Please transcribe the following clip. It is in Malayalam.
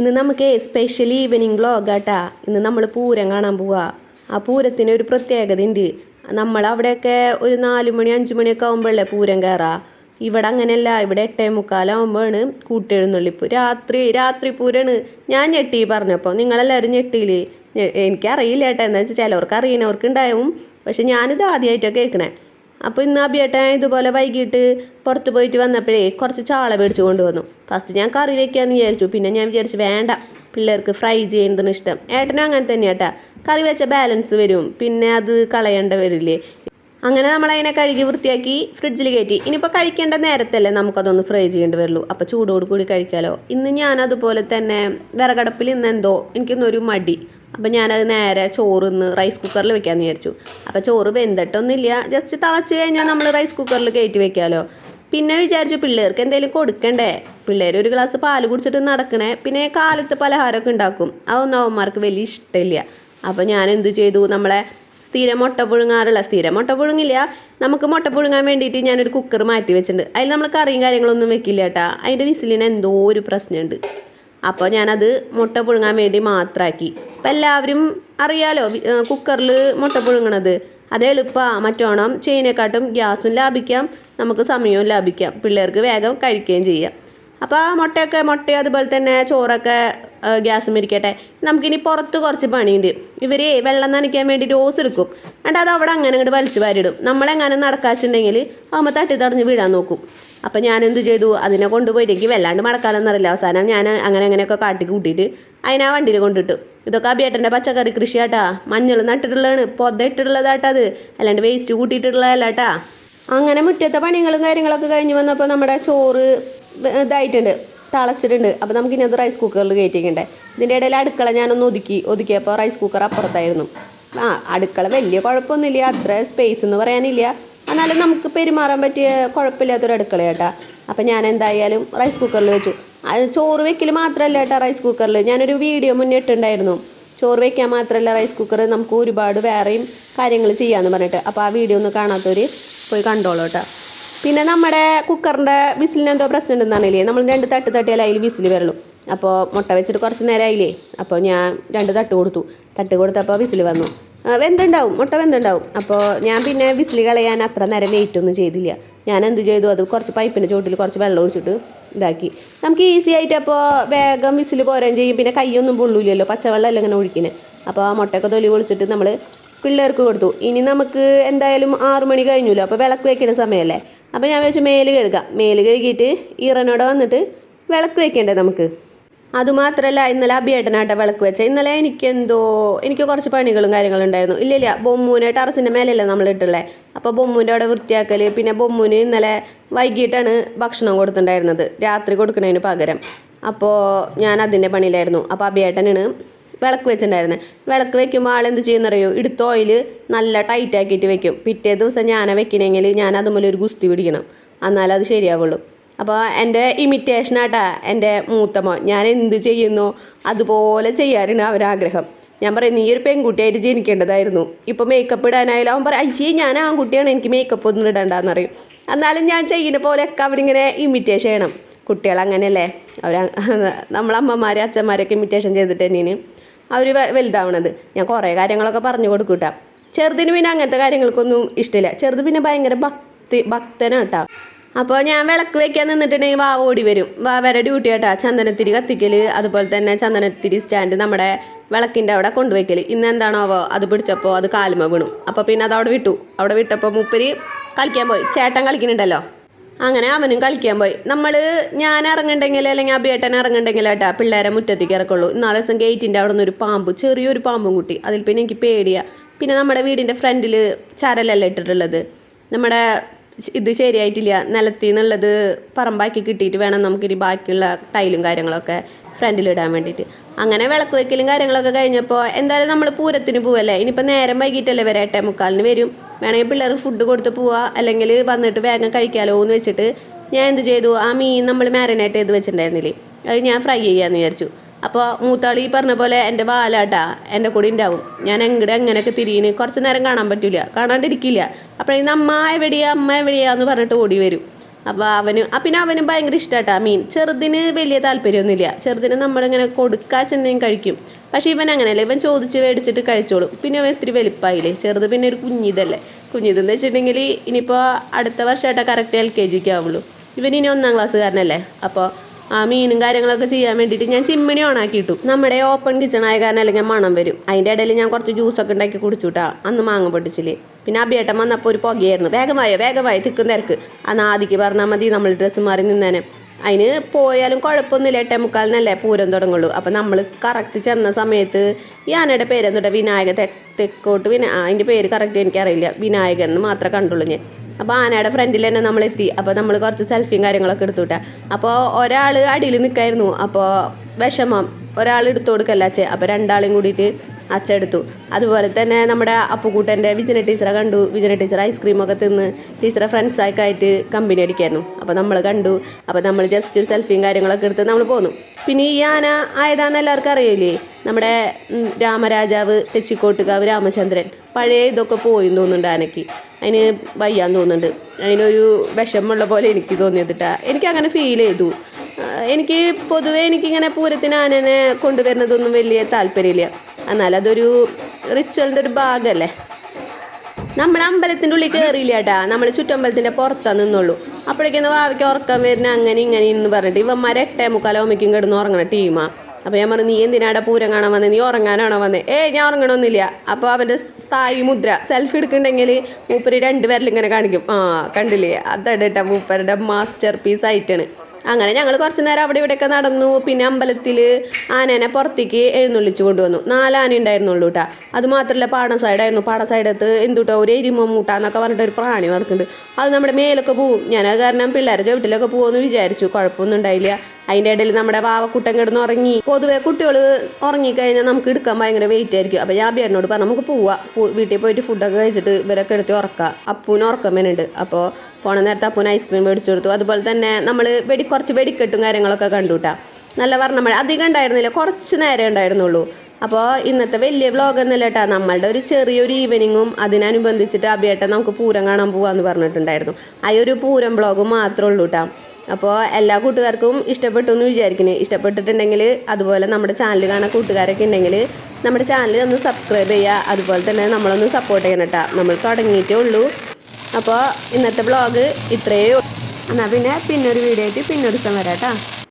ഇന്ന് നമുക്ക് സ്പെഷ്യൽ ഈവനിങ് വ്ളോഗാട്ടാ ഇന്ന് നമ്മൾ പൂരം കാണാൻ പോവാ. ആ പൂരത്തിന് ഒരു പ്രത്യേകത ഉണ്ട് നമ്മൾ അവിടെയൊക്കെ ഒരു നാല് മണി അഞ്ച് മണിയൊക്കെ ആകുമ്പോഴല്ലേ പൂരം കയറാ ഇവിടെ അങ്ങനെയല്ല. ഇവിടെ എട്ടേ മുക്കാലാകുമ്പോഴാണ് കൂട്ടെഴുന്നള്ളിപ്പ് രാത്രി രാത്രി പൂരാണ്. ഞാൻ ഞെട്ടി പറഞ്ഞപ്പോൾ നിങ്ങളെല്ലാവരും ഞെട്ടിയില്ലേ? എനിക്കറിയില്ല ഏട്ടാ. എന്താ വെച്ചാൽ ചിലവർക്ക് അറിയുന്നവർക്ക് ഉണ്ടാവും പക്ഷെ ഞാനിത് ആദ്യമായിട്ടാണ് കേൾക്കണേ അപ്പോൾ ഇന്ന് അബിയേട്ടൻ ഇതുപോലെ വൈകിട്ട് പുറത്ത് പോയിട്ട് വന്നപ്പോഴേ കുറച്ച് ചാള മേടിച്ചു കൊണ്ടുവന്നു. ഫസ്റ്റ് ഞാൻ കറി വെക്കാമെന്ന് വിചാരിച്ചു. പിന്നെ ഞാൻ വിചാരിച്ചു വേണ്ട പിള്ളേർക്ക് ഫ്രൈ ചെയ്യുന്നതിന് ഇഷ്ടം. ഏട്ടനും അങ്ങനെ തന്നെയാട്ടാ. കറി വെച്ച ബാലൻസ് വരും. പിന്നെ അത് കളയേണ്ട വരില്ലേ അങ്ങനെ നമ്മളതിനെ കഴുകി വൃത്തിയാക്കി ഫ്രിഡ്ജിൽ കയറ്റി. ഇനിയിപ്പോൾ കഴിക്കേണ്ട നേരത്തല്ലേ നമുക്കതൊന്ന് ഫ്രൈ ചെയ്യേണ്ടി വരുള്ളൂ. അപ്പോൾ ചൂടോട് കൂടി കഴിക്കാമല്ലോ ഇന്ന് ഞാൻ അതുപോലെ തന്നെ വിറകടപ്പിൽ ഇന്ന് എന്തോ എനിക്കിന്നൊരു മടി. അപ്പം ഞാനത് നേരെ ചോറ് ഇന്ന് റൈസ് കുക്കറിൽ വെക്കാമെന്ന് വിചാരിച്ചു. അപ്പോൾ ചോറ് വെന്തിട്ടൊന്നുമില്ല. ജസ്റ്റ് തിളച്ച് കഴിഞ്ഞാൽ നമ്മൾ റൈസ് കുക്കറിൽ കയറ്റി വെക്കാമല്ലോ പിന്നെ വിചാരിച്ചു പിള്ളേർക്ക് എന്തെങ്കിലും കൊടുക്കണ്ടേ? പിള്ളേർ ഒരു ഗ്ലാസ് പാൽ കുടിച്ചിട്ട് നടക്കണേ. പിന്നെ കാലത്ത് പലഹാരമൊക്കെ ഉണ്ടാക്കും. അതൊന്നും അവന്മാർക്ക് വലിയ ഇഷ്ടമില്ല. അപ്പോൾ ഞാൻ എന്ത് ചെയ്തു? നമ്മളെ സ്ഥിരം മുട്ട പുഴുങ്ങാറുള്ള സ്ഥിരം മുട്ട പുഴുങ്ങില്ല. നമുക്ക് മുട്ട പുഴുങ്ങാൻ വേണ്ടിയിട്ട് ഞാനൊരു കുക്കർ മാറ്റി വെച്ചിട്ടുണ്ട്. അതിൽ നമ്മൾ കറിയും കാര്യങ്ങളൊന്നും വെക്കില്ല കേട്ടോ. അതിന്റെ വിസിലിന് എന്തോ ഒരു പ്രശ്നമുണ്ട്. അപ്പോൾ ഞാനത് മുട്ട പുഴുങ്ങാൻ വേണ്ടി മാത്രമാക്കി അപ്പം എല്ലാവരും അറിയാലോ കുക്കറിൽ മുട്ട പുഴുങ്ങണത്. അത് എളുപ്പമാണ് മറ്റോണം ചെയ്യുന്നേക്കാട്ടും ഗ്യാസും ലാഭിക്കാം. നമുക്ക് സമയവും ലാഭിക്കാം. പിള്ളേർക്ക് വേഗം കഴിക്കുകയും ചെയ്യാം. അപ്പോൾ ആ മുട്ടയൊക്കെ മുട്ട അതുപോലെ തന്നെ ചോറൊക്കെ ഗ്യാസും ഇരിക്കട്ടെ. നമുക്കിനി പുറത്ത് കുറച്ച് പണിയുണ്ട്. ഇവർ വെള്ളം നനയ്ക്കാൻ വേണ്ടി റോസ് എടുക്കും. എന്നിട്ട് അത് അവിടെ അങ്ങനെ ഇങ്ങോട്ട് വലിച്ചു വാരിടും നമ്മളെങ്ങനെ നടക്കാച്ചിട്ടുണ്ടെങ്കിൽ അമ്മ തട്ടി തടഞ്ഞ് വീഴാൻ നോക്കും. അപ്പം ഞാൻ എന്ത് ചെയ്തു? അതിനെ കൊണ്ടുപോയിട്ട് എനിക്ക് വല്ലാണ്ട് മടക്കാനൊന്നും അറിയില്ല അവസാനം ഞാൻ അങ്ങനെ അങ്ങനെയൊക്കെ കാട്ടി കൂട്ടിയിട്ട് അതിനെ ആ വണ്ടിയിൽ കൊണ്ടിട്ടു. ഇതൊക്കെ അബിയേട്ടന്റെ പച്ചക്കറി കൃഷിയാട്ടാ. മഞ്ഞൾ നട്ടിട്ടുള്ളതാണ്. പൊത ഇട്ടിട്ടുള്ളതാട്ടത്. അല്ലാണ്ട് വേസ്റ്റ് കൂട്ടിയിട്ടുള്ളതല്ല കേട്ടാ അങ്ങനെ മുറ്റത്തെ പണികളും കാര്യങ്ങളൊക്കെ കഴിഞ്ഞ് വന്നപ്പോൾ നമ്മുടെ ചോറ് ഇതായിട്ടുണ്ട്. തിളച്ചിട്ടുണ്ട്. അപ്പോൾ നമുക്കിനി അത് റൈസ് കുക്കറിൽ കയറ്റിക്കണ്ടേ ഇതിന്റെ ഇടയിൽ അടുക്കള ഞാനൊന്ന് ഒതുക്കി. ഒതുക്കിയപ്പോൾ റൈസ് കുക്കർ അപ്പുറത്തായിരുന്നു. ആ അടുക്കള വലിയ കുഴപ്പമൊന്നുമില്ല. അത്ര സ്പേസ് എന്ന് പറയാനില്ല. എന്നാലും നമുക്ക് പെരുമാറാൻ പറ്റിയ കുഴപ്പമില്ലാത്തൊരു അടുക്കള ചേട്ടാ അപ്പം ഞാൻ എന്തായാലും റൈസ് കുക്കറിൽ വെച്ചു. അത് ചോറ് വെക്കൽ മാത്രമല്ല കേട്ടോ റൈസ് കുക്കറിൽ ഞാനൊരു വീഡിയോ മുന്നേ ഇട്ടുണ്ടായിരുന്നു. ചോറ് വെക്കാൻ മാത്രമല്ല റൈസ് കുക്കർ നമുക്ക് ഒരുപാട് വേറെയും കാര്യങ്ങൾ ചെയ്യാമെന്ന് പറഞ്ഞിട്ട്. അപ്പോൾ ആ വീഡിയോ ഒന്ന് കാണാത്തവർ പോയി കണ്ടോളൂ കേട്ടോ. പിന്നെ നമ്മുടെ കുക്കറിന്റെ വിസിലിന് എന്തോ പ്രശ്നം ഉണ്ടെന്നാണില്ലേ നമ്മൾ രണ്ട് തട്ട് തട്ടിയാൽ അതിൽ വിസിൽ വരുള്ളൂ. അപ്പോൾ മുട്ട വെച്ചിട്ട് കുറച്ച് നേരം ആയില്ലേ അപ്പോൾ ഞാൻ രണ്ട് തട്ട് കൊടുത്തു. തട്ട് കൊടുത്തപ്പോൾ വിസിൽ വന്നു. വെന്തുണ്ടാവും. മുട്ട വെന്തുണ്ടാവും. അപ്പോൾ ഞാൻ പിന്നെ വിസിൽ കളയാൻ അത്ര നേരം വെയിറ്റ് ഒന്നും ചെയ്തില്ല. ഞാൻ എന്ത് ചെയ്തു? അത് കുറച്ച് പൈപ്പിന്റെ ചോട്ടിൽ കുറച്ച് വെള്ളം ഒഴിച്ചിട്ട് ഇതാക്കി. നമുക്ക് ഈസി ആയിട്ട് അപ്പോൾ വേഗം വിസിൽ പോരാൻ ചെയ്യും. പിന്നെ കൈയൊന്നും പൊള്ളൂലല്ലോ പച്ചവെള്ളമല്ല ഇങ്ങനെ ഒഴിക്കുന്നത് അപ്പോൾ ആ മുട്ടയൊക്കെ തൊലി ഒളിച്ചിട്ട് നമ്മൾ പിള്ളേർക്ക് കൊടുത്തു. ഇനി നമുക്ക് എന്തായാലും ആറു മണി കഴിഞ്ഞല്ലോ. അപ്പോൾ വിളക്ക് വയ്ക്കുന്ന സമയമല്ലേ അപ്പോൾ ഞാൻ വെച്ച് മേൽ കഴുകാം. മേൽ കഴുകിയിട്ട് ഈറനോടെ വന്നിട്ട് വിളക്ക് വയ്ക്കേണ്ടേ നമുക്ക്? അതുമാത്രമല്ല ഇന്നലെ അഭിയേട്ടനാട്ട വിളക്ക് വെച്ച ഇന്നലെ എനിക്കെന്തോ എനിക്ക് കുറച്ച് പണികളും കാര്യങ്ങളും ഉണ്ടായിരുന്നു. ഇല്ല ഇല്ല ബൊമ്മൂനെ ടെറസിന്റെ മേലല്ലേ നമ്മൾ ഇട്ടുള്ളത് അപ്പോൾ ബൊമ്മൂന്റെ അവിടെ വൃത്തിയാക്കൽ പിന്നെ ബൊമ്മൂന് ഇന്നലെ വൈകിട്ടാണ് ഭക്ഷണം കൊടുത്തിട്ടുണ്ടായിരുന്നത് രാത്രി കൊടുക്കുന്നതിന് പകരം. അപ്പോൾ ഞാൻ അതിന്റെ പണിയിലായിരുന്നു. അപ്പോൾ അഭിയേട്ടനാണ് വിളക്ക് വെച്ചിട്ടുണ്ടായിരുന്നത് വിളക്ക് വെക്കുമ്പോൾ ആളെന്ത് ചെയ്യുന്നറിയോ? എടുത്ത ഓയിൽ നല്ല ടൈറ്റ് ആക്കിയിട്ട് വെക്കും. പിറ്റേ ദിവസം ഞാനെ വെക്കണമെങ്കിൽ ഞാൻ അതുപോലെ ഒരു ഗുസ്തി പിടിക്കണം. എന്നാലേ അത് ശരിയാവുള്ളൂ. അപ്പോൾ എന്റെ ഇമിറ്റേഷൻ ആട്ടാ എന്റെ മൂത്തമ്മ ഞാൻ എന്ത് ചെയ്യുന്നു? അതുപോലെ ചെയ്യാനാണ് അവരാഗ്രഹം. ഞാൻ പറയും നീ ഒരു പെൺകുട്ടിയായിട്ട് ജനിക്കേണ്ടതായിരുന്നു. ഇപ്പോൾ മേക്കപ്പ് ഇടാനായാലും അവൻ പറയും അയ്യേ ഞാൻ ആൺകുട്ടിയാണ് എനിക്ക് മേക്കപ്പ് ഒന്നും ഇടണ്ടെന്ന് പറയും. എന്നാലും ഞാൻ ചെയ്യുന്ന പോലെയൊക്കെ അവരിങ്ങനെ ഇമിറ്റേഷൻ ചെയ്യണം. കുട്ടികൾ അങ്ങനെയല്ലേ? അവർ നമ്മളമ്മമാരെ അച്ഛന്മാരൊക്കെ ഇമിറ്റേഷൻ ചെയ്തിട്ട് തന്നെയാണ് അവർ വലുതാവണത്. ഞാൻ കുറേ കാര്യങ്ങളൊക്കെ പറഞ്ഞു കൊടുക്കൂട്ടാ. ചെറുതിന് പിന്നെ അങ്ങനത്തെ കാര്യങ്ങൾക്കൊന്നും ഇഷ്ടമില്ല. ചെറുത് പിന്നെ ഭയങ്കര ഭക്തി ഭക്തനാട്ടാ. അപ്പോൾ ഞാൻ വിളക്ക് വെക്കാൻ നിന്നിട്ടുണ്ടെങ്കിൽ വാ ഓടി വരും. വാ വരെ ഡ്യൂട്ടി കേട്ടാ ചന്ദനത്തിരി കത്തിക്കൽ അതുപോലെ തന്നെ ചന്ദനത്തിരി സ്റ്റാൻഡ് നമ്മുടെ വിളക്കിന്റെ അവിടെ കൊണ്ടുവയ്ക്കൽ ഇന്ന് എന്താണോവോ? അത് പിടിച്ചപ്പോൾ അത് കാലുമ വീണു. അപ്പോൾ പിന്നെ അത് അവിടെ വിട്ടു. അവിടെ വിട്ടപ്പോൾ മുപ്പരി കളിക്കാൻ പോയി. ചേട്ടൻ കളിക്കുന്നുണ്ടല്ലോ. അങ്ങനെ അവനും കളിക്കാൻ പോയി. നമ്മൾ ഞാൻ ഇറങ്ങണ്ടെങ്കിൽ അല്ലെങ്കിൽ അബിയേട്ടൻ ഇറങ്ങണ്ടെങ്കിൽ ഏട്ടാ പിള്ളേരെ മുറ്റത്തേക്ക് ഇറക്കുള്ളൂ. ഇന്നാളെ ദിവസം ഗേറ്റിന്റെ അവിടെ നിന്ന് ഒരു പാമ്പ് ചെറിയൊരു പാമ്പും കുട്ടി. അതിൽ പിന്നെ എനിക്ക് പേടിയാണ് പിന്നെ നമ്മുടെ വീടിന്റെ ഫ്രണ്ടിൽ ചരലല്ല ഇട്ടിട്ടുള്ളത്. നമ്മുടെ ഇത് ശരിയായിട്ടില്ല. നിലത്തിൽ നിന്നുള്ളത് പറമ്പാക്കി കിട്ടിയിട്ട് വേണം നമുക്കിനി ബാക്കിയുള്ള ടൈലും കാര്യങ്ങളൊക്കെ ഫ്രണ്ടിലിടാൻ വേണ്ടിയിട്ട് അങ്ങനെ വിളക്ക് വയ്ക്കലും കാര്യങ്ങളൊക്കെ കഴിഞ്ഞപ്പോൾ എന്തായാലും നമ്മൾ പൂരത്തിന് പോവല്ലേ? ഇനിയിപ്പോൾ നേരം വൈകിട്ടല്ലേ വരെ എട്ടേ മുക്കാലിന് വരും. വേണമെങ്കിൽ പിള്ളേർക്ക് ഫുഡ് കൊടുത്ത് പോവാ. അല്ലെങ്കിൽ വന്നിട്ട് വേഗം കഴിക്കാലോ എന്ന് വെച്ചിട്ട് ഞാൻ എന്ത് ചെയ്തു? ആ മീൻ നമ്മൾ മാരിനേറ്റ് ചെയ്ത് വെച്ചിട്ടുണ്ടായിരുന്നില്ലേ? അത് ഞാൻ ഫ്രൈ ചെയ്യാമെന്ന് വിചാരിച്ചു. അപ്പോൾ മൂത്താളി പറഞ്ഞ പോലെ എന്റെ വാലാട്ടാ എന്റെ കൂടെ ഉണ്ടാവും ഞാൻ എങ്ങടെ എങ്ങനെയൊക്കെ തിരിയുന്നു കുറച്ച് നേരം കാണാൻ പറ്റില്ല കാണാണ്ടിരിക്കില്ല. അപ്പോഴേക്കും അമ്മ എവിടെയാ? അമ്മ എവിടെയാന്ന് പറഞ്ഞിട്ട് ഓടി വരും. അപ്പോൾ അവന് പിന്നെ അവനും ഭയങ്കര ഇഷ്ടമാട്ടാ മീൻ. ചെറുതിന് വലിയ താല്പര്യമൊന്നുമില്ല. ചെറുതിന് നമ്മളിങ്ങനെ കൊടുക്കാച്ചുണ്ടെങ്കിൽ കഴിക്കും. പക്ഷേ ഇവൻ അങ്ങനെയല്ല. ഇവൻ ചോദിച്ച് മേടിച്ചിട്ട് കഴിച്ചോളും. പിന്നെ അവൻ ഇത്തിരി വലിപ്പമായില്ലേ ചെറുത് പിന്നെ ഒരു കുഞ്ഞിതല്ലേ? കുഞ്ഞിതെന്ന് വെച്ചിട്ടുണ്ടെങ്കിൽ ഇനിയിപ്പോൾ അടുത്ത വർഷമായിട്ടാണ് കറക്റ്റ് എൽ കെ ജിക്ക് ആവുള്ളൂ. ഇവൻ ഇനി ഒന്നാം ക്ലാസ്സുകാരനല്ലേ അപ്പോൾ ആ മീനും കാര്യങ്ങളൊക്കെ ചെയ്യാൻ വേണ്ടിയിട്ട് ഞാൻ ചിമ്മിണി ഓണാക്കിയിട്ടു. നമ്മുടെ ഓപ്പൺ കിച്ചൺ ആയ കാരണം അല്ലെങ്കിൽ മണം വരും. അതിന്റെ ഇടയിൽ ഞാൻ കുറച്ച് ജ്യൂസൊക്കെ ഉണ്ടാക്കി കുടിച്ചുട്ടാ. അന്ന് മാങ്ങ പൊട്ടിച്ചില്ലേ. പിന്നെ അഭിയേട്ടൻ വന്നപ്പോൾ ഒരു പുകയായിരുന്നു. വേഗമായോ? വേഗമായി? തിക്കും തിരക്ക്. അന്ന് ആദിക്ക് പറഞ്ഞാൽ മതി നമ്മൾ ഡ്രസ്സ് മാറി നിന്നേനെ. അതിന് പോയാലും കുഴപ്പമൊന്നുമില്ല. എട്ടേ മുക്കാലിനല്ലേ പൂരം തുടങ്ങുള്ളൂ. അപ്പം നമ്മൾ കറക്റ്റ് ചെന്ന സമയത്ത് ഈ ആനയുടെ പേരെന്തുട്ടെ വിനായക തെക്കോട്ട് വിനാ അതിന്റെ പേര് കറക്റ്റ് എനിക്കറിയില്ല. വിനായകൻ എന്ന് മാത്രമേ കണ്ടുള്ളൂ ഞാൻ. അപ്പോൾ ആനയുടെ ഫ്രണ്ടിൽ തന്നെ നമ്മൾ എത്തി. അപ്പോൾ നമ്മൾ കുറച്ച് സെൽഫിയും കാര്യങ്ങളൊക്കെ എടുത്തുവിട്ടെ അപ്പോൾ ഒരാൾ അടിയിൽ നിൽക്കായിരുന്നു. അപ്പോൾ വിഷമം. ഒരാൾ എടുത്തു കൊടുക്കല്ല അച്ഛൻ. അപ്പോൾ രണ്ടാളും കൂടിയിട്ട് അച്ഛൻ എടുത്തു. അതുപോലെ തന്നെ നമ്മുടെ അപ്പുകൂട്ടന്റെ വിജന ടീച്ചറെ കണ്ടു. വിജന ടീച്ചർ ഐസ്ക്രീമൊക്കെ തിന്ന് ടീച്ചറെ ഫ്രണ്ട്സൊക്കെ ആയിട്ട് കമ്പനി അടിക്കായിരുന്നു. അപ്പോൾ നമ്മൾ കണ്ടു. അപ്പോൾ നമ്മൾ ജസ്റ്റ് സെൽഫിയും കാര്യങ്ങളൊക്കെ എടുത്ത് നമ്മൾ പോന്നു. പിന്നെ ഈ ആന ആയതാന്ന് എല്ലാവർക്കും അറിയില്ലേ? നമ്മുടെ രാമരാജാവ് തെച്ചിക്കോട്ടുകാവ് രാമചന്ദ്രൻ. പഴയ ഇതൊക്കെ പോയി തോന്നുന്നുണ്ട് ആനയ്ക്ക്. അതിന് വയ്യാന്ന് തോന്നുന്നുണ്ട്. അതിനൊരു വിഷമമുള്ള പോലെ എനിക്ക് തോന്നിയതിട്ടാ. എനിക്ക് അങ്ങനെ ഫീൽ ചെയ്തു എനിക്ക് പൊതുവേ എനിക്കിങ്ങനെ പൂരത്തിന് ആനനെ കൊണ്ടുവരുന്നതൊന്നും വലിയ താല്പര്യമില്ല. എന്നാൽ അതൊരു റിച്വലിന്റെ ഒരു ഭാഗമല്ലേ നമ്മൾ അമ്പലത്തിന്റെ ഉള്ളിൽ കയറിയില്ല കേട്ടാ നമ്മൾ ചുറ്റമ്പലത്തിന്റെ പുറത്താ നിന്നുള്ളൂ. അപ്പോഴേക്കൊന്ന് വാവയ്ക്ക് ഉറക്കം വരുന്ന അങ്ങനെ ഇങ്ങനെ എന്ന് പറഞ്ഞിട്ട് ഇവന്മാർ എട്ടേ മുക്കാലോമയ്ക്കും കിടന്ന് ഉറങ്ങണ ടീമാ അപ്പോൾ ഞാൻ പറഞ്ഞു നീ എന്തിനാടെ പൂരം കാണാൻ വന്നത് നീ ഉറങ്ങാനാണോ വന്നത് ഏ ഞാൻ ഉറങ്ങണമെന്നില്ല അപ്പോൾ അവന്റെ സ്ഥായി മുദ്ര സെൽഫി എടുക്കുന്നുണ്ടെങ്കിൽ മൂപ്പര് രണ്ട് പേരിലിങ്ങനെ കാണിക്കും. ആ കണ്ടില്ലേ? അതടേട്ടാ മൂപ്പരുടെ മാസ്റ്റർ പീസ് ആയിട്ടാണ്. അങ്ങനെ ഞങ്ങൾ കുറച്ച് നേരം അവിടെ ഇവിടെയൊക്കെ നടന്നു. പിന്നെ അമ്പലത്തിൽ ആനേനെ പുറത്തേക്ക് എഴുന്നള്ളിച്ച് കൊണ്ടുവന്നു. നാലാന ഉണ്ടായിരുന്നുള്ളൂ കേട്ടോ അത് മാത്രമല്ല പാടം സൈഡായിരുന്നു പാടം സൈഡത്ത് എന്തുട്ടോ ഒരു എരിമ മൂട്ട എന്നൊക്കെ പറഞ്ഞിട്ട് ഒരു പ്രാണി നടക്കുന്നുണ്ട്. അത് നമ്മുടെ മേലൊക്കെ പോവും. ഞാൻ കാരണം പിള്ളേരെ ചവിട്ടിലൊക്കെ പോകുമെന്ന് വിചാരിച്ചു. കുഴപ്പമൊന്നും ഉണ്ടായില്ല. അതിന്റെ ഇടയിൽ നമ്മുടെ വാവക്കുട്ടൻ കിടന്ന് ഉറങ്ങി പൊതുവെ കുട്ടികൾ ഉറങ്ങിക്കഴിഞ്ഞാൽ നമുക്ക് എടുക്കാൻ ഭയങ്കര വെയിറ്റ് ആയിരിക്കും. അപ്പോൾ ഞാൻ ബിയറിനോട് പറഞ്ഞു നമുക്ക് പോവാം. വീട്ടിൽ പോയിട്ട് ഫുഡൊക്കെ കഴിച്ചിട്ട് ഇവരൊക്കെ എടുത്ത് ഉറക്കാം. അപ്പൂന് ഉറക്കം വരുന്നുണ്ട്. അപ്പോൾ പോണ നേരത്തെ അപ്പൂന് ഐസ്ക്രീം മേടിച്ചു കൊടുത്തു. അതുപോലെ തന്നെ നമ്മൾ വെടി കുറച്ച് വെടിക്കെട്ടും കാര്യങ്ങളൊക്കെ കണ്ടു നല്ല നല്ല വർണമഴ. അധികം ഉണ്ടായിരുന്നില്ല. കുറച്ച് നേരം ഉണ്ടായിരുന്നുള്ളൂ. അപ്പോൾ ഇന്നത്തെ വലിയ വ്ലോഗ് എന്നല്ല കേട്ടോ നമ്മളുടെ ഒരു ചെറിയൊരു ഈവനിങ്ങും അതിനനുബന്ധിച്ചിട്ട് അഭിയേട്ടൻ നമുക്ക് പൂരം കാണാൻ പോകാമെന്ന് പറഞ്ഞിട്ടുണ്ടായിരുന്നു. ആ ഒരു പൂരം വ്ലോഗ് മാത്രമേ ഉള്ളൂ കേട്ടോ അപ്പോൾ എല്ലാ കൂട്ടുകാർക്കും ഇഷ്ടപ്പെട്ടു എന്ന് വിചാരിക്കുന്നത് ഇഷ്ടപ്പെട്ടിട്ടുണ്ടെങ്കിൽ അതുപോലെ നമ്മുടെ ചാനൽ കാണാൻ കൂട്ടുകാരൊക്കെ ഉണ്ടെങ്കിൽ നമ്മുടെ ചാനൽ ഒന്ന് സബ്സ്ക്രൈബ് ചെയ്യുക. അതുപോലെ തന്നെ നമ്മളൊന്ന് സപ്പോർട്ട് ചെയ്യണം കേട്ടോ നമ്മൾ തുടങ്ങിയിട്ടേ ഉള്ളൂ. അപ്പോൾ ഇന്നത്തെ വ്ളോഗ് ഇത്രയേ ഉള്ളൂ. എന്നാൽ പിന്നെ പിന്നൊരു വീഡിയോ ആയിട്ട് പിന്നൊരു ദിവസം വരാം കേട്ടോ.